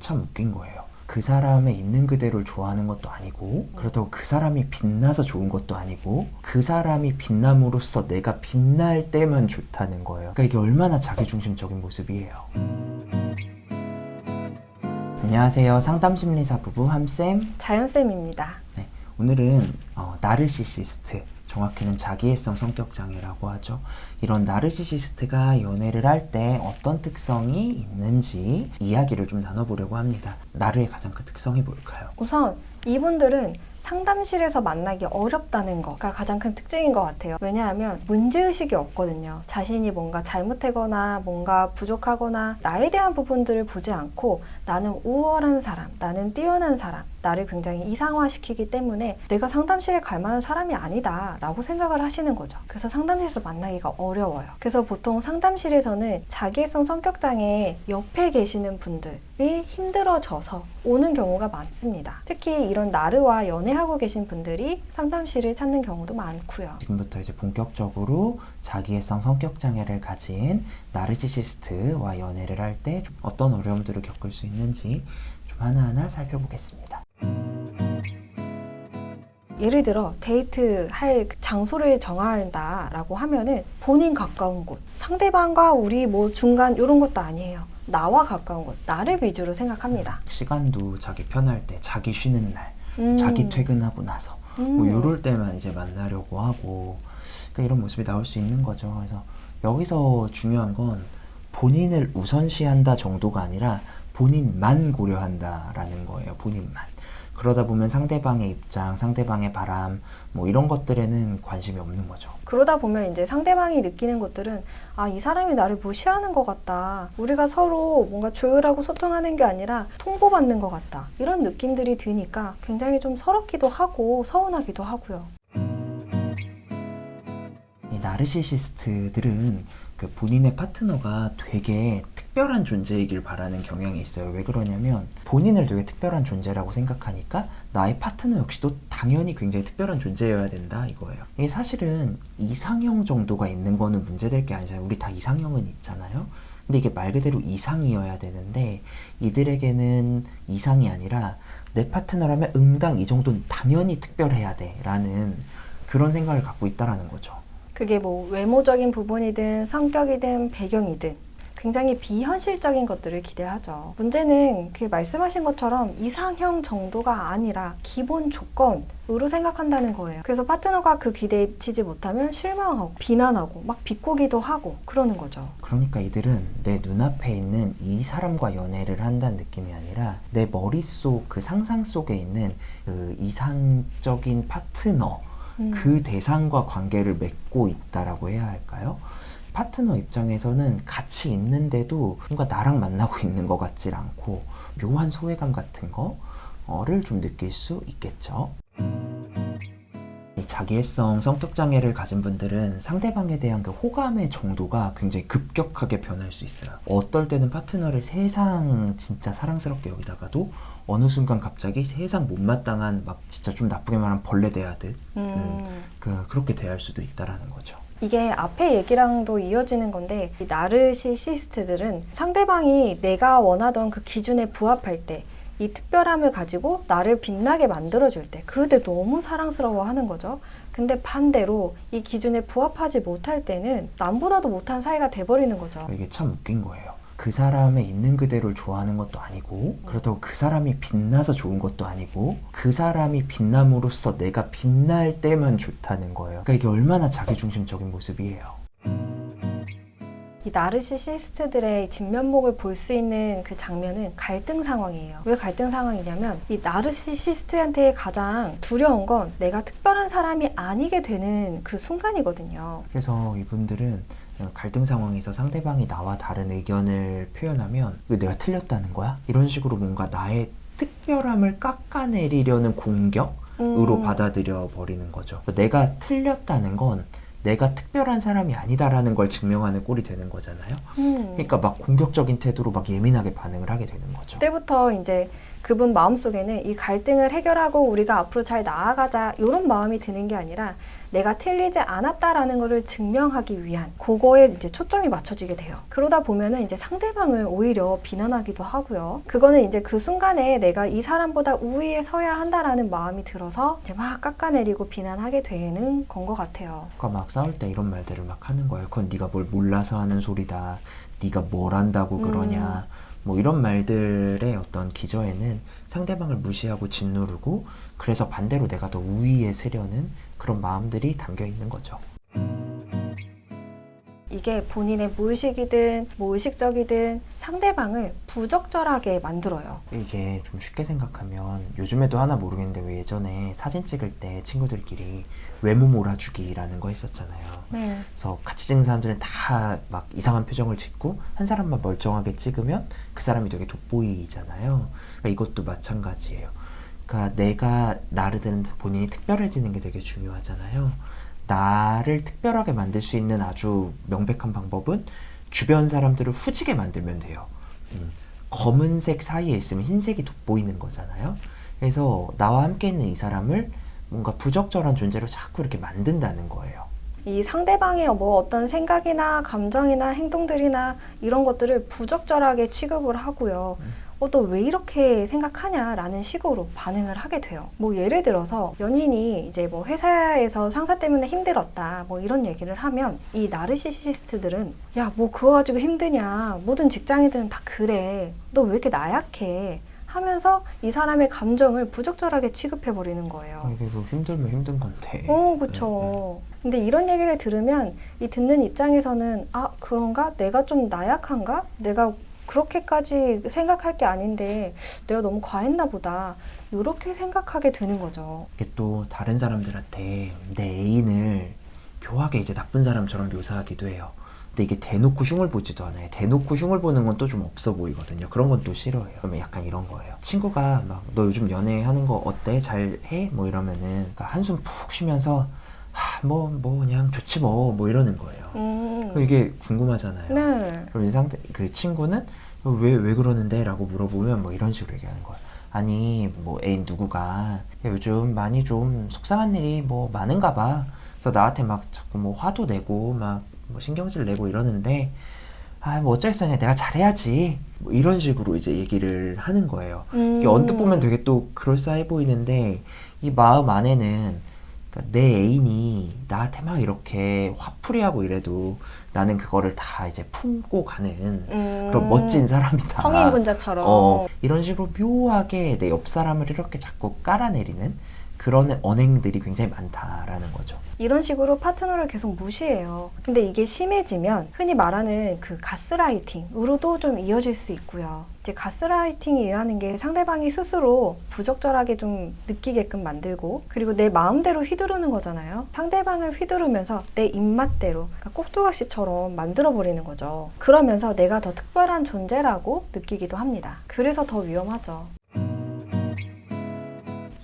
참 웃긴 거예요. 그 사람의 있는 그대로를 좋아하는 것도 아니고 그렇다고 그 사람이 빛나서 좋은 것도 아니고 그 사람이 빛남으로써 내가 빛날 때만 좋다는 거예요. 그러니까 이게 얼마나 자기중심적인 모습이에요. 안녕하세요. 상담심리사 부부 함쌤. 자연쌤입니다. 네, 오늘은 어, 나르시시스트, 정확히는 자기애성 성격 장애라고 하죠. 이런 나르시시스트가 연애를 할 때 어떤 특성이 있는지 이야기를 좀 나눠보려고 합니다. 나르의 가장 큰 특성이 뭘까요? 우선 이분들은 상담실에서 만나기 어렵다는 거가 가장 큰 특징인 것 같아요. 왜냐하면 문제의식이 없거든요. 자신이 뭔가 잘못하거나 뭔가 부족하거나 나에 대한 부분들을 보지 않고 나는 우월한 사람, 나는 뛰어난 사람, 나를 굉장히 이상화시키기 때문에 내가 상담실에 갈 만한 사람이 아니다 라고 생각을 하시는 거죠. 그래서 상담실에서 만나기가 어려워요. 그래서 보통 상담실에서는 자기애성 성격장애 옆에 계시는 분들이 힘들어져서 오는 경우가 많습니다. 특히 이런 나르와 연애 하고 계신 분들이 상담실을 찾는 경우도 많고요. 지금부터 이제 본격적으로 자기애성 성격 장애를 가진 나르시시스트와 연애를 할 때 어떤 어려움들을 겪을 수 있는지 좀 하나하나 살펴보겠습니다. 예를 들어 데이트 할 장소를 정한다라고 하면은 본인 가까운 곳, 상대방과 우리 뭐 중간 이런 것도 아니에요. 나와 가까운 곳, 나를 위주로 생각합니다. 시간도 자기 편할 때, 자기 쉬는 날, 음. 자기 퇴근하고 나서 음. 뭐 이럴 때만 이제 만나려고 하고 그러니까 이런 모습이 나올 수 있는 거죠. 그래서 여기서 중요한 건 본인을 우선시한다 정도가 아니라 본인만 고려한다라는 거예요. 본인만. 그러다 보면 상대방의 입장, 상대방의 바람 뭐 이런 것들에는 관심이 없는 거죠. 그러다 보면 이제 상대방이 느끼는 것들은 아, 이 사람이 나를 무시하는 것 같다. 우리가 서로 뭔가 조율하고 소통하는 게 아니라 통보받는 것 같다. 이런 느낌들이 드니까 굉장히 좀 서럽기도 하고 서운하기도 하고요. 이 나르시시스트들은 그 본인의 파트너가 되게 특별한 존재이길 바라는 경향이 있어요. 왜 그러냐면 본인을 되게 특별한 존재라고 생각하니까 나의 파트너 역시도 당연히 굉장히 특별한 존재여야 된다 이거예요. 이게 사실은 이상형 정도가 있는 거는 문제될 게 아니잖아요. 우리 다 이상형은 있잖아요. 근데 이게 말 그대로 이상이어야 되는데 이들에게는 이상이 아니라 내 파트너라면 응당 이 정도는 당연히 특별해야 돼라는 그런 생각을 갖고 있다라는 거죠. 그게 뭐 외모적인 부분이든 성격이든 배경이든 굉장히 비현실적인 것들을 기대하죠. 문제는 그 말씀하신 것처럼 이상형 정도가 아니라 기본 조건 으로 생각한다는 거예요. 그래서 파트너가 그 기대에 치지 못하면 실망하고 비난하고 막 비꼬기도 하고 그러는 거죠. 그러니까 이들은 내 눈앞에 있는 이 사람과 연애를 한다는 느낌이 아니라 내 머릿속 그 상상 속에 있는 그 이상적인 파트너 음. 그 대상과 관계를 맺고 있다라고 해야 할까요? 파트너 입장에서는 같이 있는데도 뭔가 나랑 만나고 있는 것 같질 않고 묘한 소외감 같은 거를 좀 느낄 수 있겠죠. 이 자기애성 성격 장애를 가진 분들은 상대방에 대한 그 호감의 정도가 굉장히 급격하게 변할 수 있어요. 어떨 때는 파트너를 세상 진짜 사랑스럽게 여기다가도 어느 순간 갑자기 세상 못마땅한 막 진짜 좀 나쁘게 말하면 벌레 대하듯 음. 그 그렇게 대할 수도 있다라는 거죠. 이게 앞에 얘기랑도 이어지는 건데 이 나르시시스트들은 상대방이 내가 원하던 그 기준에 부합할 때 이 특별함을 가지고 나를 빛나게 만들어줄 때 그럴 때 너무 사랑스러워 하는 거죠. 근데 반대로 이 기준에 부합하지 못할 때는 남보다도 못한 사이가 돼버리는 거죠. 이게 참 웃긴 거예요. 그 사람의 있는 그대로를 좋아하는 것도 아니고 그렇다고 그 사람이 빛나서 좋은 것도 아니고 그 사람이 빛남으로써 내가 빛날 때만 좋다는 거예요. 그러니까 이게 얼마나 자기중심적인 모습이에요. 이 나르시시스트들의 진면목을 볼 수 있는 그 장면은 갈등 상황이에요. 왜 갈등 상황이냐면 이 나르시시스트한테 가장 두려운 건 내가 특별한 사람이 아니게 되는 그 순간이거든요. 그래서 이분들은 갈등 상황에서 상대방이 나와 다른 의견을 표현하면 내가 틀렸다는 거야? 이런 식으로 뭔가 나의 특별함을 깎아내리려는 공격으로 음. 받아들여 버리는 거죠. 내가 틀렸다는 건 내가 특별한 사람이 아니다라는 걸 증명하는 꼴이 되는 거잖아요. 음. 그러니까 막 공격적인 태도로 막 예민하게 반응을 하게 되는 거죠. 그때부터 이제 그분 마음속에는 이 갈등을 해결하고 우리가 앞으로 잘 나아가자 이런 마음이 드는 게 아니라 내가 틀리지 않았다라는 것을 증명하기 위한 그거에 이제 초점이 맞춰지게 돼요. 그러다 보면은 이제 상대방을 오히려 비난하기도 하고요. 그거는 이제 그 순간에 내가 이 사람보다 우위에 서야 한다라는 마음이 들어서 이제 막 깎아내리고 비난하게 되는 건 것 같아요. 그러니까 막 싸울 때 이런 말들을 막 하는 거예요. 그건 네가 뭘 몰라서 하는 소리다. 네가 뭘 안다고 그러냐. 뭐 이런 말들의 어떤 기저에는 상대방을 무시하고 짓누르고 그래서 반대로 내가 더 우위에 서려는 그런 마음들이 담겨 있는 거죠. 이게 본인의 무의식이든 무의식적이든 상대방을 부적절하게 만들어요. 이게 좀 쉽게 생각하면 요즘에도 하나 모르겠는데 왜 예전에 사진 찍을 때 친구들끼리 외모 몰아주기라는 거 했었잖아요. 네. 그래서 같이 찍는 사람들은 다 막 이상한 표정을 짓고 한 사람만 멀쩡하게 찍으면 그 사람이 되게 돋보이잖아요. 그러니까 이것도 마찬가지예요. 그러니까 내가 나르든 본인이 특별해지는 게 되게 중요하잖아요. 나를 특별하게 만들 수 있는 아주 명백한 방법은 주변 사람들을 후지게 만들면 돼요. 음, 검은색 사이에 있으면 흰색이 돋보이는 거잖아요. 그래서 나와 함께 있는 이 사람을 뭔가 부적절한 존재로 자꾸 이렇게 만든다는 거예요. 이 상대방의 뭐 어떤 생각이나 감정이나 행동들이나 이런 것들을 부적절하게 취급을 하고요. 음. 어, 너 왜 이렇게 생각하냐라는 식으로 반응을 하게 돼요. 뭐 예를 들어서 연인이 이제 뭐 회사에서 상사 때문에 힘들었다 뭐 이런 얘기를 하면 이 나르시시스트들은 야 뭐 그거 가지고 힘드냐 모든 직장인들은 다 그래 너 왜 이렇게 나약해 하면서 이 사람의 감정을 부적절하게 취급해 버리는 거예요. 아, 이게 뭐 힘들면 힘든 건데. 어, 그쵸. 근데 이런 얘기를 들으면 이 듣는 입장에서는 아, 그런가? 내가 좀 나약한가? 내가 그렇게까지 생각할 게 아닌데 내가 너무 과했나 보다. 이렇게 생각하게 되는 거죠. 이게 또 다른 사람들한테 내 애인을 묘하게 이제 나쁜 사람처럼 묘사하기도 해요. 근데 이게 대놓고 흉을 보지도 않아요. 대놓고 흉을 보는 건 또 좀 없어 보이거든요. 그런 건 또 싫어해요. 그러면 약간 이런 거예요. 친구가 막 너 요즘 연애하는 거 어때? 잘 해? 뭐 이러면은 그러니까 한숨 푹 쉬면서 하, 뭐, 뭐 그냥 좋지 뭐, 뭐 이러는 거예요. 음. 그럼 이게 궁금하잖아요. 네. 그럼 이 상태 그 친구는 왜 왜 그러는데? 라고 물어보면 뭐 이런 식으로 얘기하는 거야. 아니 뭐 애인 누구가 야, 요즘 많이 좀 속상한 일이 뭐 많은가 봐. 그래서 나한테 막 자꾸 뭐 화도 내고 막 뭐 신경질 내고 이러는데 아 뭐 어쩔 수 없냐 내가 잘해야지 뭐 이런 식으로 이제 얘기를 하는 거예요. 음. 이게 언뜻 보면 되게 또 그럴싸해 보이는데 이 마음 안에는 그러니까 내 애인이 나한테 막 이렇게 화풀이하고 이래도 나는 그거를 다 이제 품고 가는 음. 그런 멋진 사람이다. 성인군자처럼. 어, 이런 식으로 묘하게 내 옆 사람을 이렇게 자꾸 깔아내리는 그런 언행들이 굉장히 많다라는 거죠. 이런 식으로 파트너를 계속 무시해요. 근데 이게 심해지면 흔히 말하는 그 가스라이팅으로도 좀 이어질 수 있고요. 이제 가스라이팅이라는 게 상대방이 스스로 부적절하게 좀 느끼게끔 만들고 그리고 내 마음대로 휘두르는 거잖아요. 상대방을 휘두르면서 내 입맛대로 그러니까 꼭두각시처럼 만들어 버리는 거죠. 그러면서 내가 더 특별한 존재라고 느끼기도 합니다. 그래서 더 위험하죠.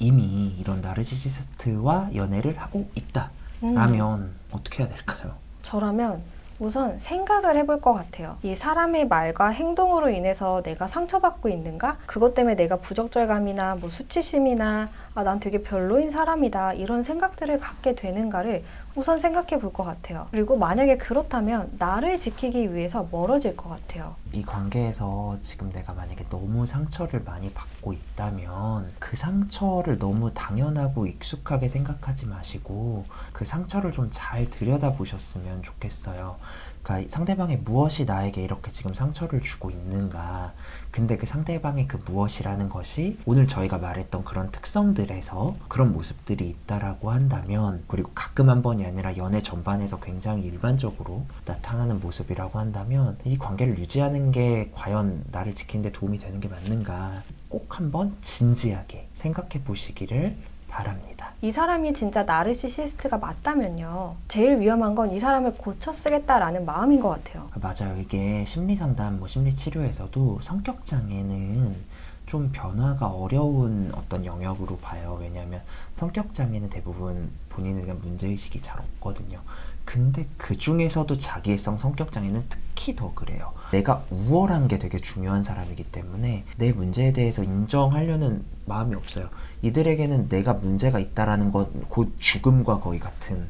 이미 이런 나르시시스트와 연애를 하고 있다라면 음. 어떻게 해야 될까요? 저라면 우선 생각을 해볼 것 같아요. 이 사람의 말과 행동으로 인해서 내가 상처받고 있는가? 그것 때문에 내가 부적절감이나 뭐 수치심이나 아, 난 되게 별로인 사람이다. 이런 생각들을 갖게 되는가를 우선 생각해 볼 것 같아요. 그리고 만약에 그렇다면 나를 지키기 위해서 멀어질 것 같아요. 이 관계에서 지금 내가 만약에 너무 상처를 많이 받고 있다면 그 상처를 너무 당연하고 익숙하게 생각하지 마시고 그 상처를 좀 잘 들여다보셨으면 좋겠어요. 그러니까 상대방의 무엇이 나에게 이렇게 지금 상처를 주고 있는가. 근데 그 상대방의 그 무엇이라는 것이 오늘 저희가 말했던 그런 특성들에서 그런 모습들이 있다라고 한다면 그리고 가끔 한 번이 아니라 연애 전반에서 굉장히 일반적으로 나타나는 모습이라고 한다면 이 관계를 유지하는 게 과연 나를 지키는 데 도움이 되는 게 맞는가 꼭 한번 진지하게 생각해 보시기를 바랍니다. 이 사람이 진짜 나르시시스트가 맞다면요. 제일 위험한 건 이 사람을 고쳐 쓰겠다라는 마음인 것 같아요. 맞아요. 이게 심리 상담, 뭐 심리 치료에서도 성격 장애는 좀 변화가 어려운 어떤 영역으로 봐요. 왜냐하면 성격 장애는 대부분 본인에 대한 문제의식이 잘 없거든요. 근데 그 중에서도 자기애성 성격 장애는 특히 더 그래요. 내가 우월한 게 되게 중요한 사람이기 때문에 내 문제에 대해서 인정하려는 마음이 없어요. 이들에게는 내가 문제가 있다라는 건 곧 죽음과 거의 같은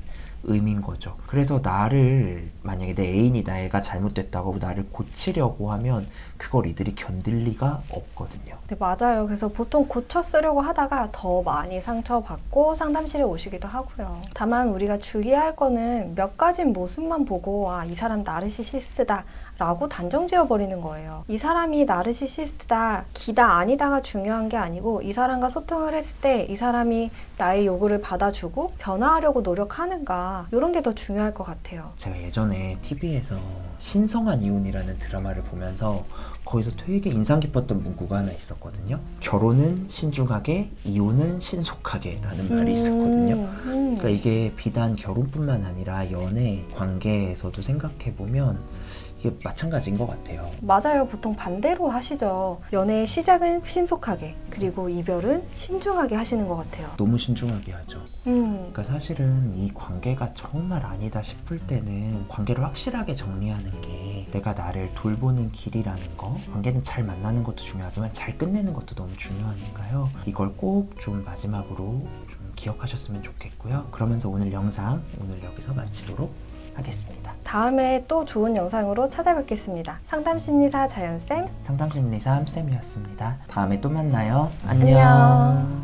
의미인 거죠. 그래서 나를 만약에 내 애인이 나애가 잘못됐다고 나를 고치려고 하면 그걸 이들이 견딜 리가 없거든요. 네, 맞아요. 그래서 보통 고쳐 쓰려고 하다가 더 많이 상처받고 상담실에 오시기도 하고요. 다만 우리가 주의할 거는 몇 가지 모습만 보고 아, 이 사람 나르시시스트다. 라고 단정 지어 버리는 거예요. 이 사람이 나르시시스트다, 기다, 아니다가 중요한 게 아니고 이 사람과 소통을 했을 때 이 사람이 나의 요구를 받아주고 변화하려고 노력하는가 이런 게 더 중요할 것 같아요. 제가 예전에 TV에서 신성한 이혼이라는 드라마를 보면서 거기서 되게 인상 깊었던 문구가 하나 있었거든요. 결혼은 신중하게, 이혼은 신속하게 라는 말이 있었거든요. 음, 그러니까 이게 비단 결혼뿐만 아니라 연애 관계에서도 생각해 보면 이게 마찬가지인 것 같아요. 맞아요. 보통 반대로 하시죠. 연애의 시작은 신속하게, 그리고 이별은 신중하게 하시는 것 같아요. 너무 신중하게 하죠. 음, 그러니까 사실은 이 관계가 정말 아니다 싶을 때는 관계를 확실하게 정리하는 게 내가 나를 돌보는 길이라는 거 관계는 잘 만나는 것도 중요하지만 잘 끝내는 것도 너무 중요하니까요 이걸 꼭 좀 마지막으로 좀 기억하셨으면 좋겠고요 그러면서 오늘 영상 오늘 여기서 마치도록 하겠습니다 다음에 또 좋은 영상으로 찾아뵙겠습니다. 상담심리사 자연쌤, 상담심리사 쌤이었습니다 다음에 또 만나요 안녕. 안녕.